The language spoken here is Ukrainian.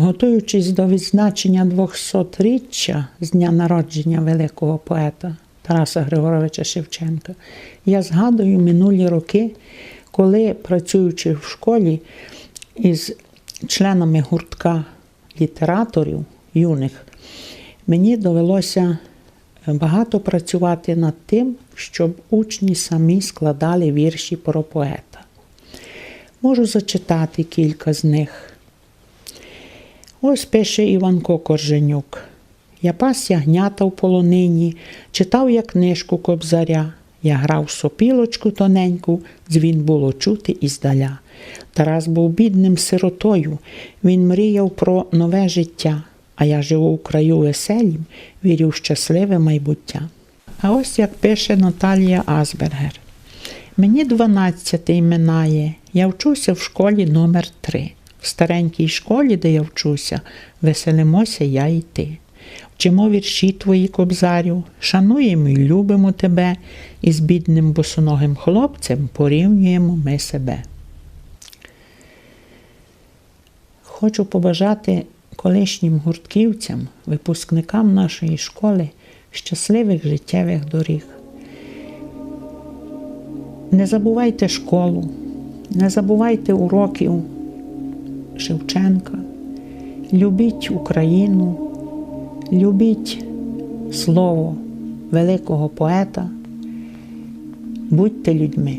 Готуючись до відзначення 200-річчя з дня народження великого поета Тараса Григоровича Шевченка, я згадую минулі роки, коли, працюючи в школі із членами гуртка літераторів юних, мені довелося багато працювати над тим, щоб учні самі складали вірші про поета. Можу зачитати кілька з них. Ось пише Іванко Корженюк. Я пас ягнята в полонині, читав я книжку кобзаря. Я грав сопілочку тоненьку, дзвін було чути іздаля. Тарас був бідним сиротою, він мріяв про нове життя, а я живу в краю веселім, вірю в щасливе майбуття. А ось як пише Наталія Азбергер. Мені дванадцятий минає, я вчуся в школі номер 3 В старенькій школі, де я вчуся, веселимося я і ти. Вчимо вірші твої кобзарю, шануємо і любимо тебе, і з бідним босоногим хлопцем порівнюємо ми себе. Хочу побажати колишнім гуртківцям, випускникам нашої школи щасливих життєвих доріг. Не забувайте школу, не забувайте уроків Шевченка, любіть Україну, любіть слово великого поета, будьте людьми.